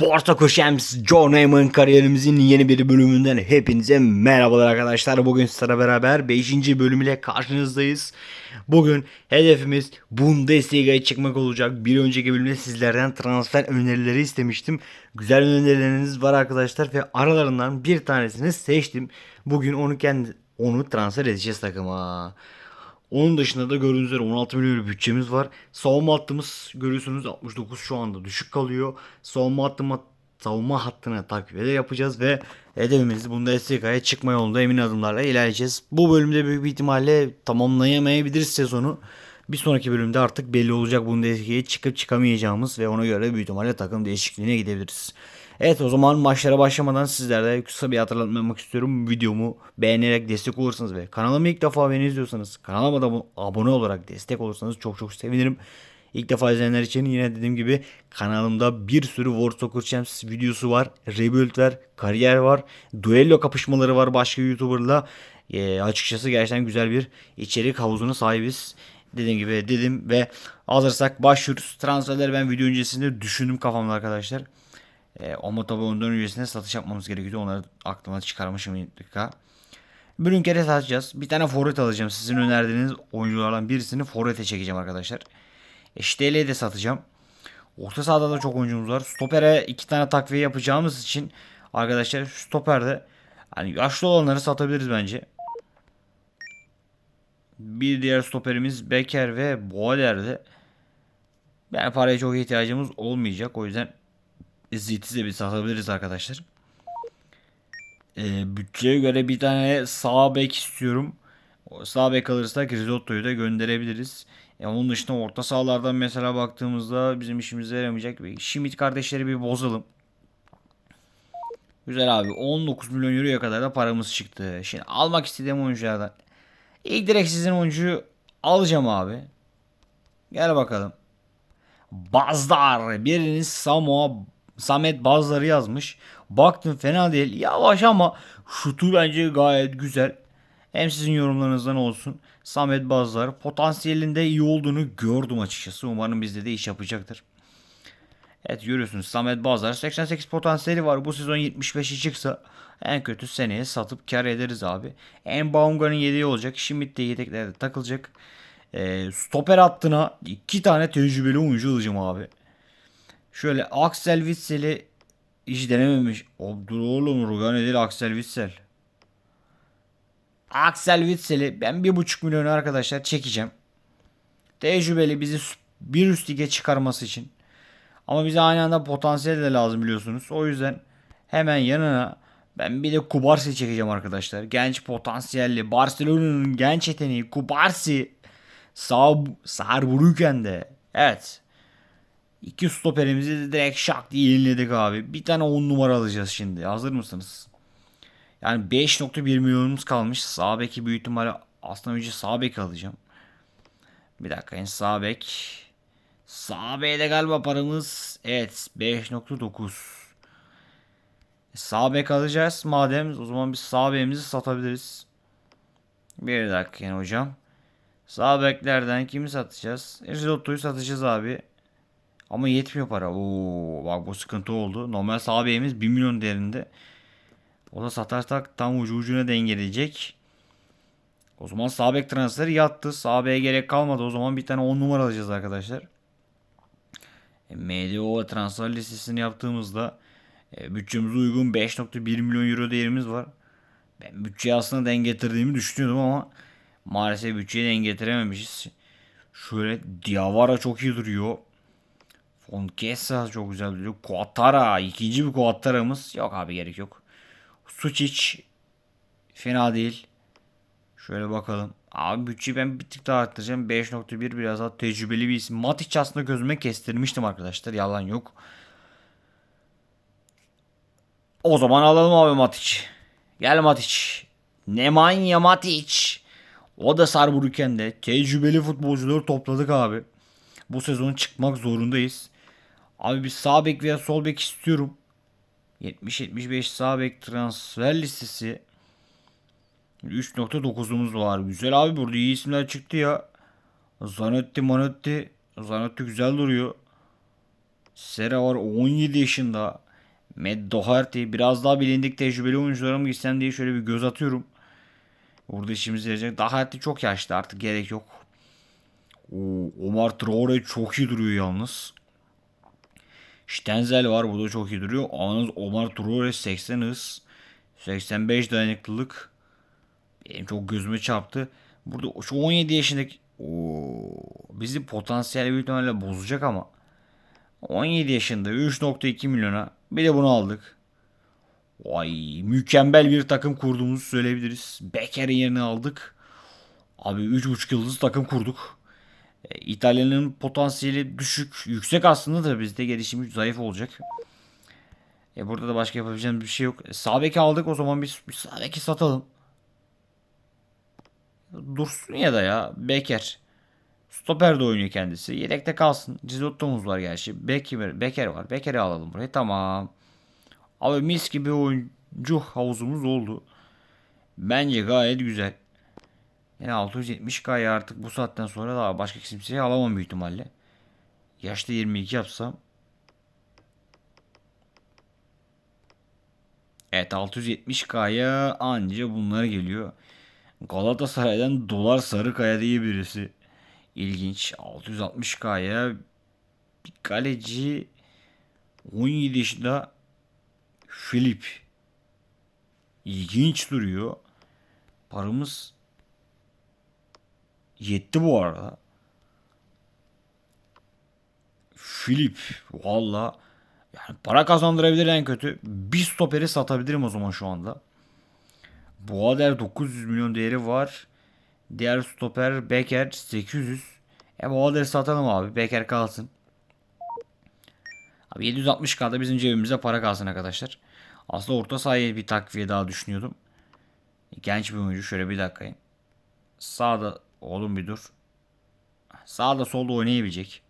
Forza Koşems John Heyman kariyerimizin yeni bir bölümünden hepinize merhabalar arkadaşlar. Bugün sizlerle beraber 5. bölüm ile karşınızdayız. Bugün hedefimiz Bundesliga'ya çıkmak olacak. Bir önceki bölümde sizlerden transfer önerileri istemiştim. Güzel önerileriniz var arkadaşlar ve aralarından bir tanesini seçtim. Bugün onu kendi onu transfer edeceğiz takıma. Onun dışında da gördüğünüz üzere 16 milyon bir bütçemiz var. Savunma hattımız görüyorsunuz 69 şu anda düşük kalıyor. Savunma hattıma savunma hattına takviyeler yapacağız ve hedefimiz Bundesliga'ya çıkma yolunda emin adımlarla ilerleyeceğiz. Bu bölümde büyük bir ihtimalle tamamlayamayabiliriz sezonu. Bir sonraki bölümde artık belli olacak Bundesliga'ya çıkıp çıkamayacağımız ve ona göre büyük ihtimalle takım değişikliğine gidebiliriz. Evet o zaman maçlara başlamadan sizlerle kısa bir hatırlatma yapmak istiyorum. Videomu beğenerek destek olursanız ve kanalıma ilk defa beni izliyorsanız kanalıma da abone olarak destek olursanız çok çok sevinirim. İlk defa izleyenler için yine dediğim gibi kanalımda bir sürü World Soccer Champs videosu var. Rebuild var, kariyer var, duello kapışmaları var başka YouTuber'la. Ee, açıkçası gerçekten güzel bir içerik havuzuna sahibiz. Dediğim gibi dedim ve alırsak başlıyoruz. Transferleri ben video öncesinde düşündüm kafamda arkadaşlar. E, ama tabii ondan öncesinde satış yapmamız gerekiyordu. Onları aklıma çıkarmışım dakika. Bugün kere satacağız. Bir tane forvet alacağım. Sizin önerdiğiniz oyunculardan birisini forvete çekeceğim arkadaşlar. HDL'ye de satacağım. Orta sahada da çok oyuncumuz var. Stopere iki tane takviye yapacağımız için arkadaşlar stoperde hani yaşlı olanları satabiliriz bence. Bir diğer stoperimiz Becker ve Boaler'de. Yani paraya çok ihtiyacımız olmayacak. O yüzden Zit'i bir satabiliriz arkadaşlar. Ee, bütçeye göre bir tane sağ bek istiyorum. Sağ bek alırsak Risotto'yu da gönderebiliriz. E, onun dışında orta sahalardan mesela baktığımızda bizim işimize yaramayacak. Şimit kardeşleri bir bozalım. Güzel abi. 19 milyon euroya kadar da paramız çıktı. Şimdi almak istediğim oyunculardan. İlk direkt sizin oyuncuyu alacağım abi. Gel bakalım. Bazdar. Biriniz Samoa Samet bazıları yazmış. Baktım fena değil. Yavaş ama şutu bence gayet güzel. Hem sizin yorumlarınızdan olsun. Samet bazıları potansiyelinde iyi olduğunu gördüm açıkçası. Umarım bizde de iş yapacaktır. Evet görüyorsunuz Samet Bazar 88 potansiyeli var. Bu sezon 75'i çıksa en kötü seneye satıp kar ederiz abi. En Baumgart'ın yedeği olacak. Schmidt de yedeklerde takılacak. E, stoper hattına iki tane tecrübeli oyuncu alacağım abi. Şöyle Axel Witsel'i hiç denememiş. O, dur oğlum Rugan değil Axel Witsel. Axel Witsel'i ben bir buçuk milyon arkadaşlar çekeceğim. Tecrübeli bizi bir üst lige çıkarması için. Ama bize aynı anda potansiyel de lazım biliyorsunuz. O yüzden hemen yanına ben bir de Kubarsi çekeceğim arkadaşlar. Genç potansiyelli Barcelona'nın genç yeteneği Kubarsi. Sağ Saarbrücken'de. Evet. İki stoperimizi de direkt şak diye yeniledik abi. Bir tane 10 numara alacağız şimdi. Hazır mısınız? Yani 5.1 milyonumuz kalmış. Sağ beki büyük ihtimalle aslında önce sağ bek alacağım. Bir dakika yani sağ bek. Sağ bekte galiba paramız evet 5.9. Sağ bek alacağız madem o zaman biz sağ bekimizi satabiliriz. Bir dakika yani hocam. Sağ beklerden kimi satacağız? Risotto'yu satacağız abi. Ama yetmiyor para. Oo, bak bu sıkıntı oldu. Normal sağ beyimiz 1 milyon değerinde. O da satarsak tam ucu ucuna dengeleyecek. O zaman sağ bek transferi yattı. Sağ beye gerek kalmadı. O zaman bir tane 10 numara alacağız arkadaşlar. E, MDO transfer listesini yaptığımızda e, bütçemize uygun 5.1 milyon euro değerimiz var. Ben bütçeyi aslında denk getirdiğimi düşünüyordum ama maalesef bütçeyi denk getirememişiz. Şöyle Diawara çok iyi duruyor. Fonkesa çok güzel duruyor. Kuatara. ikinci bir Kuatara'mız. Yok abi gerek yok. Suçic. Fena değil. Şöyle bakalım. Abi bütçeyi ben bir tık daha arttıracağım. 5.1 biraz daha tecrübeli bir isim. Matic aslında gözüme kestirmiştim arkadaşlar. Yalan yok. O zaman alalım abi Matic. Gel Matic. Nemanja Matic. O da Sarburken'de. Tecrübeli futbolcuları topladık abi. Bu sezon çıkmak zorundayız. Abi bir sağ bek veya sol bek istiyorum. 70-75 sağ bek transfer listesi. 3.9'umuz var. Güzel abi burada iyi isimler çıktı ya. Zanotti Manotti. Zanotti güzel duruyor. Sera var 17 yaşında. Matt Doherty biraz daha bilindik tecrübeli oyunculara mı gitsem diye şöyle bir göz atıyorum. Orada işimize yarayacak. Doherty çok yaşlı artık gerek yok. Oo, Omar Traore çok iyi duruyor yalnız. Stenzel var bu da çok iyi duruyor. Yalnız Omar Traore 80 hız. 85 dayanıklılık. Benim çok gözüme çarptı. Burada şu 17 yaşındaki Oo, bizi potansiyel büyük ihtimalle bozacak ama 17 yaşında 3.2 milyona bir de bunu aldık. Vay mükemmel bir takım kurduğumuzu söyleyebiliriz. Becker'in yerini aldık. Abi 3.5 yıldız takım kurduk. İtalya'nın potansiyeli düşük, yüksek aslında da bizde gelişimi zayıf olacak. E burada da başka yapabileceğimiz bir şey yok. E, sağ beki aldık o zaman biz, biz sağ beki satalım. Dursun ya da ya Beker. Stoper de oynuyor kendisi. Yedekte kalsın. Cizotto'muz var gerçi. Beker, Beker var. Beker'i alalım buraya. Tamam. Abi mis gibi oyuncu havuzumuz oldu. Bence gayet güzel. Yani 670K'ya artık bu saatten sonra daha başka kimseye alamam büyük ihtimalle. Yaşta 22 yapsam. Evet 670K'ya anca bunlar geliyor. Galatasaray'dan dolar Sarıkaya diye birisi. İlginç. 660K'ya bir kaleci 17 yaşında Filip. İlginç duruyor. Paramız yetti bu arada. Filip valla yani para kazandırabilir en kötü. Bir stoperi satabilirim o zaman şu anda. Boader 900 milyon değeri var. Diğer stoper Becker 800. E Boader'i satalım abi. Becker kalsın. Abi 760k'da bizim cebimize para kalsın arkadaşlar. Aslında orta sahaya bir takviye daha düşünüyordum. Genç bir oyuncu. Şöyle bir dakika. Sağda oğlum bir dur. Sağda solda oynayabilecek.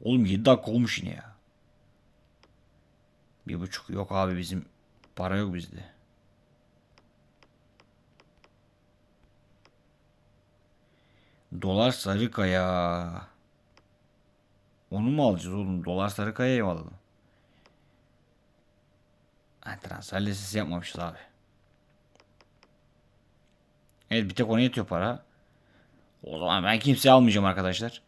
Oğlum 7 dakika olmuş yine ya. Bir buçuk yok abi bizim para yok bizde. Dolar Sarıkaya. Onu mu alacağız oğlum? Dolar Sarıkaya'yı mı alalım? Ha, transfer listesi yapmamışız abi. Evet bir tek ona yetiyor para. O zaman ben kimseyi almayacağım arkadaşlar.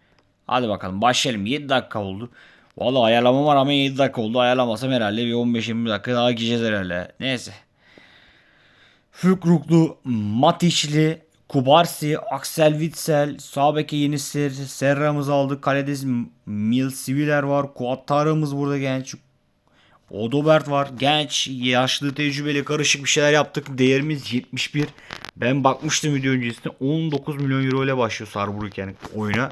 Hadi bakalım başlayalım. 7 dakika oldu. Valla ayarlama var ama 7 dakika oldu. Ayarlamasam herhalde bir 15-20 dakika daha gideceğiz herhalde. Neyse. Fükruklu, Matiçli, Kubarsi, Axel Witsel, sağ beke yeni Ser Serra'mızı aldık. Kalede Mil Siviler var. Kuattara'mız burada genç. Odobert var. Genç, yaşlı, tecrübeli, karışık bir şeyler yaptık. Değerimiz 71. Ben bakmıştım video öncesinde 19 milyon euro ile başlıyor Sarburg yani oyuna.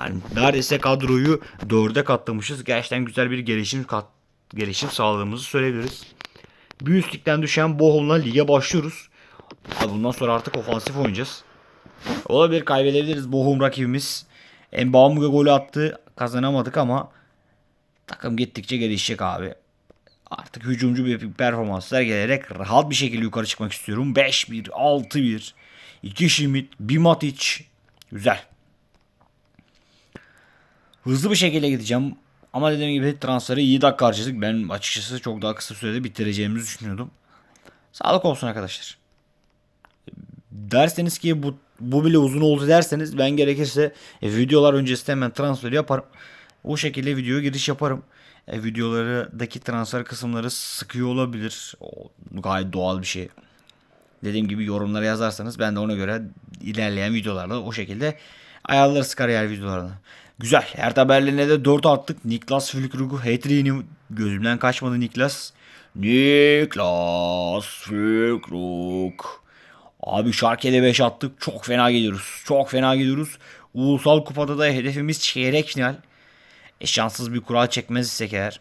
Yani neredeyse kadroyu 4'e katlamışız. Gerçekten güzel bir gelişim kat, gelişim sağladığımızı söyleyebiliriz. Bir üstlükten düşen Bohum'la lige başlıyoruz. Bundan sonra artık ofansif oynayacağız. Olabilir kaybedebiliriz. Bohum rakibimiz. Mbamga golü attı. Kazanamadık ama takım gittikçe gelişecek abi. Artık hücumcu bir performanslar gelerek rahat bir şekilde yukarı çıkmak istiyorum. 5-1, 6-1, 2 Şimit, 1 Matic. Güzel. Hızlı bir şekilde gideceğim. Ama dediğim gibi transferi iyi dakika harcadık. Ben açıkçası çok daha kısa sürede bitireceğimizi düşünüyordum. Sağlık olsun arkadaşlar. Derseniz ki bu, bu bile uzun oldu derseniz ben gerekirse e, videolar öncesinde hemen transferi yaparım. O şekilde video giriş yaparım. E, videolardaki transfer kısımları sıkıyor olabilir. O, gayet doğal bir şey. Dediğim gibi yorumlara yazarsanız ben de ona göre ilerleyen videolarda o şekilde ayarlarız kariyer videolarını. Güzel. Her haberlerine de 4 attık. Niklas Fülkrug'u hat gözümden kaçmadı Niklas. Niklas Fülkrug. Abi Şarke'de 5 attık. Çok fena gidiyoruz. Çok fena gidiyoruz. Ulusal kupada da hedefimiz çeyrek final. E şanssız bir kural çekmezsek eğer.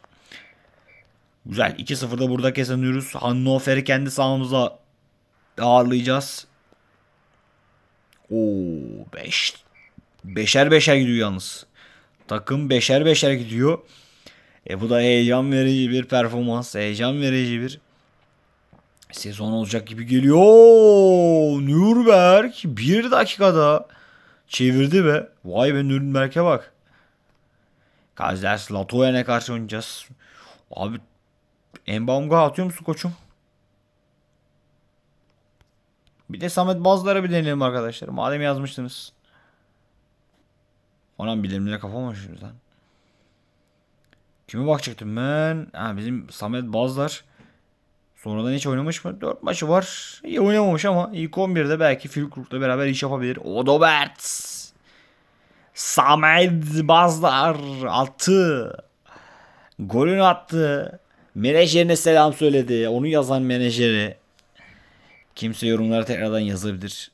Güzel. 2-0'da burada kazanıyoruz. Hannover'i kendi sahamıza ağırlayacağız. Oo 5. Beşer beşer gidiyor yalnız. Takım beşer beşer gidiyor. E bu da heyecan verici bir performans. Heyecan verici bir sezon olacak gibi geliyor. Nürnberg bir dakikada çevirdi be. Vay be Nürnberg'e bak. Kaiser Latoyen'e karşı oynayacağız. Abi Embamga atıyor musun koçum? Bir de Samet Bazlar'a bir deneyelim arkadaşlar. Madem yazmıştınız. Anam bilimlere kafa mı açıyoruz lan? Kime bakacaktım ben? Ha, bizim Samet Bazlar. Sonradan hiç oynamış mı? 4 maçı var. İyi oynamamış ama ilk 11'de belki Fülkruk'la beraber iş yapabilir. Odobert. Samet Bazlar attı. Golünü attı. Menajerine selam söyledi. Onu yazan menajeri. Kimse yorumlara tekrardan yazabilir.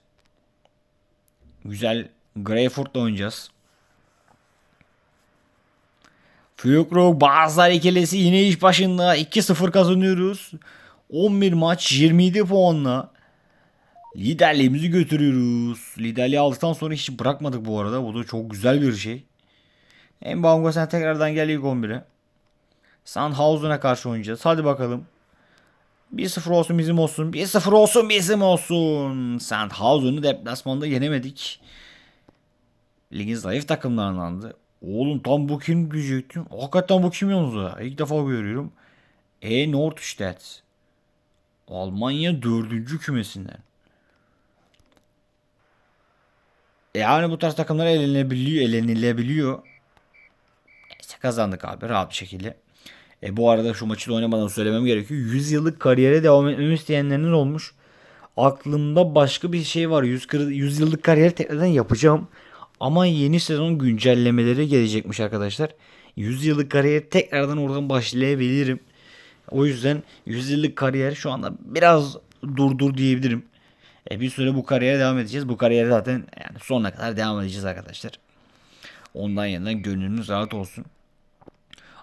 Güzel. Greyford'la oynayacağız. Fülkruk Bazlar ikilisi yine iş başında. 2-0 kazanıyoruz. 11 maç 27 puanla. Liderliğimizi götürüyoruz. Liderliği aldıktan sonra hiç bırakmadık bu arada. Bu da çok güzel bir şey. Mbamgo sen tekrardan gel ilk 11'e. Sandhausen'a karşı oynayacağız. Hadi bakalım. 1-0 olsun bizim olsun. 1-0 olsun bizim olsun. Sandhausen'ı deplasmanda yenemedik. Ligin zayıf takımlarındandı. Oğlum tam bu kim diyecektim. Hakikaten bu kim yalnız? İlk defa görüyorum. E Nordstedt. Almanya dördüncü kümesinden. Yani bu tarz takımlar elenebiliyor, elenilebiliyor. Neyse kazandık abi rahat bir şekilde. E bu arada şu maçı da oynamadan söylemem gerekiyor. 100 yıllık kariyere devam etmemi isteyenleriniz olmuş. Aklımda başka bir şey var. 100, 100 yıllık kariyeri tekrardan yapacağım. Ama yeni sezon güncellemeleri gelecekmiş arkadaşlar. 100 yıllık kariyer tekrardan oradan başlayabilirim. O yüzden 100 yıllık kariyer şu anda biraz durdur diyebilirim. E bir süre bu kariyere devam edeceğiz. Bu kariyere zaten yani sonuna kadar devam edeceğiz arkadaşlar. Ondan yana gönlünüz rahat olsun.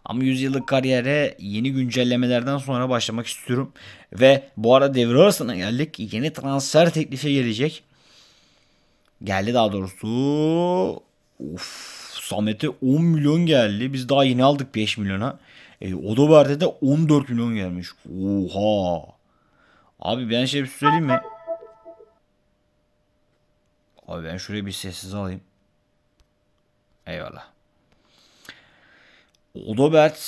Ama 100 yıllık kariyere yeni güncellemelerden sonra başlamak istiyorum. Ve bu arada devre arasına geldik. Yeni transfer teklifi gelecek. Geldi daha doğrusu. Of, Samet'e 10 milyon geldi. Biz daha yeni aldık 5 milyona. E, Odobert'e de 14 milyon gelmiş. Oha. Abi ben şey bir söyleyeyim mi? Abi ben şuraya bir sessiz alayım. Eyvallah. Odobert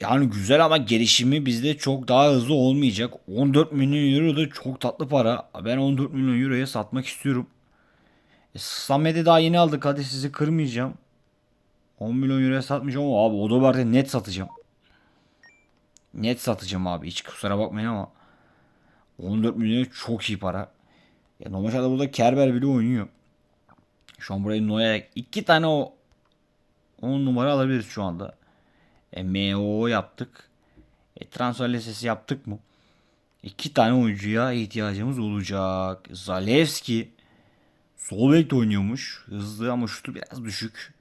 yani güzel ama gelişimi bizde çok daha hızlı olmayacak. 14 milyon euro da çok tatlı para. Ben 14 milyon euroya satmak istiyorum. E, Samet'i daha yeni aldık. Hadi sizi kırmayacağım. 10 milyon euroya satmayacağım ama abi Odobert'e net satacağım. Net satacağım abi. Hiç kusura bakmayın ama 14 milyon çok iyi para. Ya normal burada Kerber bile oynuyor. Şu an burayı Noya iki tane o 10 numara alabiliriz şu anda. E, MO yaptık. E, transfer listesi yaptık mı? İki tane oyuncuya ihtiyacımız olacak. Zalewski sol bekte oynuyormuş. Hızlı ama şutu biraz düşük.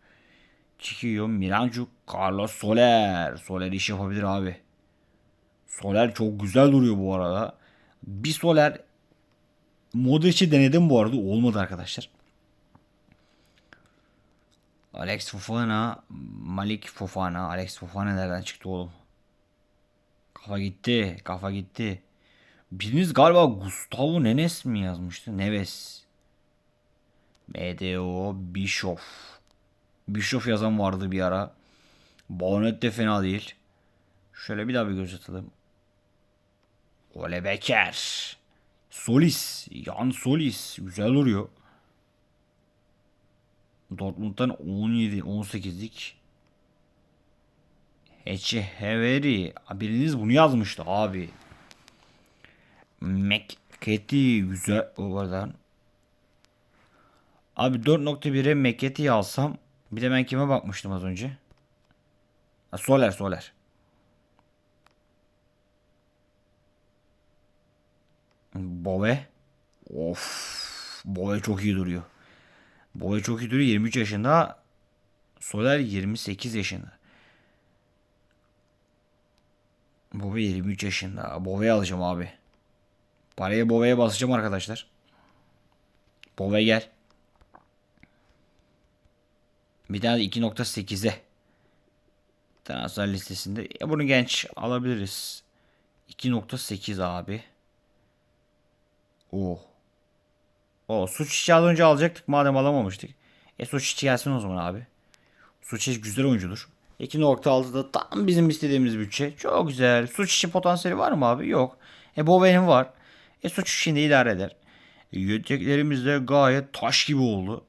Çıkıyor. Miranchuk, Carlos Soler. Soler iş yapabilir abi. Soler çok güzel duruyor bu arada. Bir Soler Modric'i denedim bu arada. Olmadı arkadaşlar. Alex Fofana, Malik Fofana. Alex Fofana nereden çıktı oğlum? Kafa gitti. Kafa gitti. Biriniz galiba Gustavo Nenes mi yazmıştı? Neves. BDO Bischoff. Bischoff yazan vardı bir ara. Bonet de fena değil. Şöyle bir daha bir göz atalım. Ole Becker. Solis. Yan Solis. Güzel duruyor. Dortmund'dan 17, 18'lik. Heçi Heveri. Biriniz bunu yazmıştı abi. Meketi güzel oradan. Abi 4.1'e Meketi alsam. Bir de ben kime bakmıştım az önce. Ha, Soler Soler. Bove. Of. Bove çok iyi duruyor. Bove çok iyi duruyor. 23 yaşında. Soler 28 yaşında. Bove 23 yaşında. Bove'yi alacağım abi. Parayı Bove'ye basacağım arkadaşlar. Bove gel. Bir tane 2.8'e. Transfer listesinde. Ya bunu genç alabiliriz. 2.8 abi. Oh. O suç işi az önce alacaktık madem alamamıştık. E suç işi gelsin o zaman abi. Suç işi güzel oyuncudur. 2.6 da tam bizim istediğimiz bütçe. Çok güzel. Suç işi potansiyeli var mı abi? Yok. E Bowen'in var. E suç işinde idare eder. E, yedeklerimiz de gayet taş gibi oldu.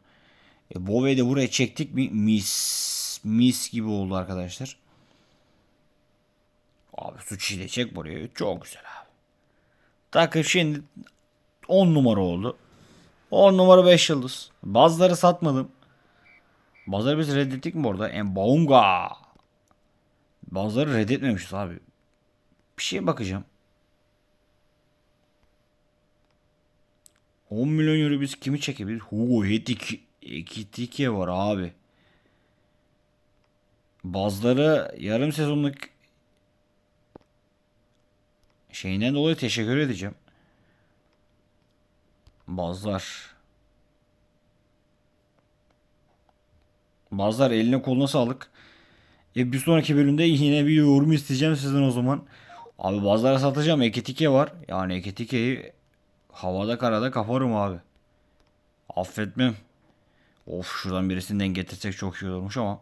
E, Bove'yi de buraya çektik mi mis mis gibi oldu arkadaşlar. Abi suç işi de çek buraya. Çok güzel abi. Takım şimdi 10 numara oldu. 10 numara 5 yıldız. Bazıları satmadım. Bazıları biz reddettik mi orada? Embaunga. Bazıları reddetmemişiz abi. Bir şeye bakacağım. 10 milyon euro biz kimi çekebiliriz? Hugo Hetik Ekitike var abi. Bazıları yarım sezonluk şeyinden dolayı teşekkür edeceğim. Bazılar Bazılar eline koluna sağlık. E bir sonraki bölümde yine bir yorum isteyeceğim sizden o zaman. Abi bazılara satacağım. Eketike var. Yani Eketike'yi havada karada kaparım abi. Affetmem. Of şuradan birisinden getirsek çok iyi olurmuş ama.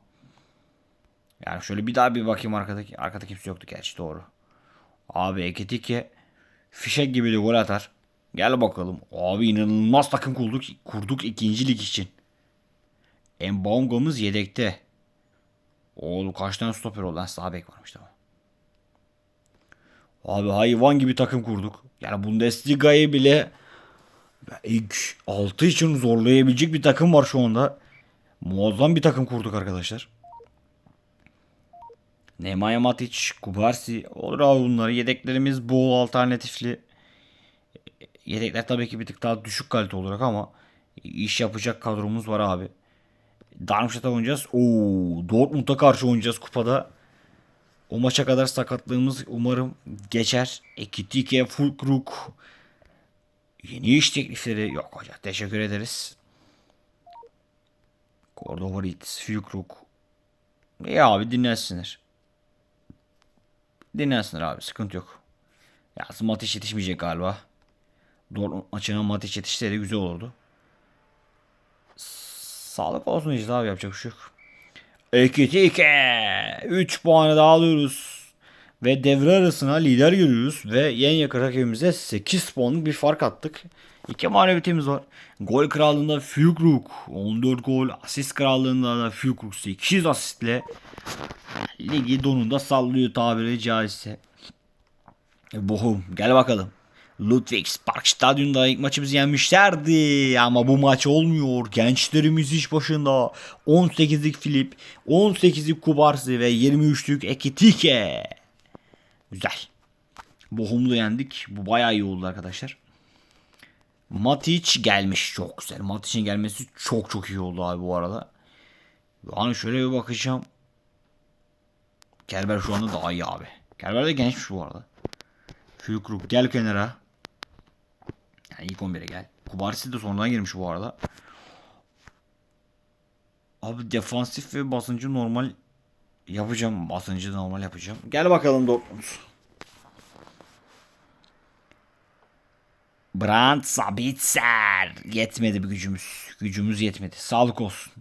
Yani şöyle bir daha bir bakayım arkadaki. Arkada kimse yoktu gerçi doğru. Abi Eketike fişek gibi de gol atar. Gel bakalım. Abi inanılmaz takım kurduk. Kurduk ikinci lig için. Embonga'mız yedekte. Oğlum kaç tane stoper oldu? Lan sağ bek varmış tamam. Abi hayvan gibi takım kurduk. Yani Bundesliga'yı bile ilk 6 için zorlayabilecek bir takım var şu anda. Muazzam bir takım kurduk arkadaşlar. Nemanja Matic, Kubarsi olur abi bunları. Yedeklerimiz bol alternatifli. Yedekler tabii ki bir tık daha düşük kalite olarak ama iş yapacak kadromuz var abi. Darmstadt'a oynayacağız. Oo, Dortmund'a karşı oynayacağız kupada. O maça kadar sakatlığımız umarım geçer. Ekitike, Fulkrug. Yeni iş teklifleri yok hocam. Teşekkür ederiz. Kordovarit, Fulkrug. İyi abi dinlensinler. Dinlensinler abi sıkıntı yok. Ya Matic yetişmeyecek galiba. Dortmund maçına Matic yetişseydi güzel olurdu. Sağlık olsun işte abi yapacak bir şey yok. 2 2 3 puanı daha alıyoruz. Ve devre arasına lider görüyoruz. Ve en yakın rakibimize 8 puanlık bir fark attık. İki mağlubiyetimiz var. Gol krallığında Fükrug 14 gol. Asist krallığında da Fükrug 8 asistle ligi donunda sallıyor tabiri caizse. Bohum gel bakalım. Ludwigspark Stadyumunda ilk maçımızı yenmişlerdi ama bu maç olmuyor. Gençlerimiz iş başında. 18'lik Filip, 18'lik Kubarsi ve 23'lük Ekitike. Güzel. Bohum'u yendik. Bu bayağı iyi oldu arkadaşlar. Matic gelmiş çok güzel. Matic'in gelmesi çok çok iyi oldu abi bu arada. Yani şöyle bir bakacağım. Kerber şu anda daha iyi abi. Kerber de gençmiş bu arada. Fükruk gel kenara. İlk 11'e gel. Kubarsi de sonradan girmiş bu arada. Abi defansif ve basıncı normal yapacağım. Basıncı normal yapacağım. Gel bakalım Dortmund. Brand Sabitzer. Yetmedi bir gücümüz. Gücümüz yetmedi. Sağlık olsun.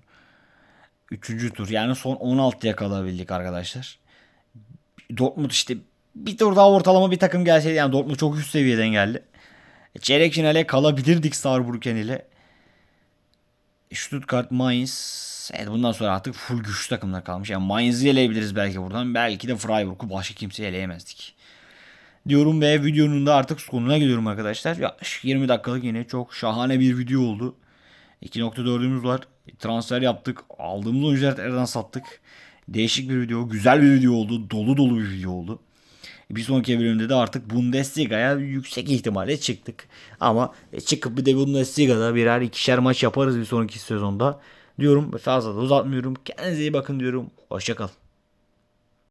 Üçüncü tur. Yani son 16'ya kalabildik arkadaşlar. Dortmund işte bir tur daha ortalama bir takım gelseydi yani Dortmund çok üst seviyeden geldi. Çeyrek finale kalabilirdik Saarbrücken ile. Stuttgart, Mainz. Evet bundan sonra artık full güçlü takımlar kalmış. Yani Mainz'i eleyebiliriz belki buradan. Belki de Freiburg'u başka kimseyi eleyemezdik. Diyorum ve videonun da artık sonuna geliyorum arkadaşlar. Ya 20 dakikalık yine çok şahane bir video oldu. 2.4'ümüz var. Transfer yaptık. Aldığımız oyunculardan sattık. Değişik bir video. Güzel bir video oldu. Dolu dolu bir video oldu. Bir sonraki bölümde de artık Bundesliga'ya yüksek ihtimalle çıktık. Ama çıkıp bir de Bundesliga'da birer ikişer maç yaparız bir sonraki sezonda. Diyorum fazla da uzatmıyorum. Kendinize iyi bakın diyorum. Hoşçakalın.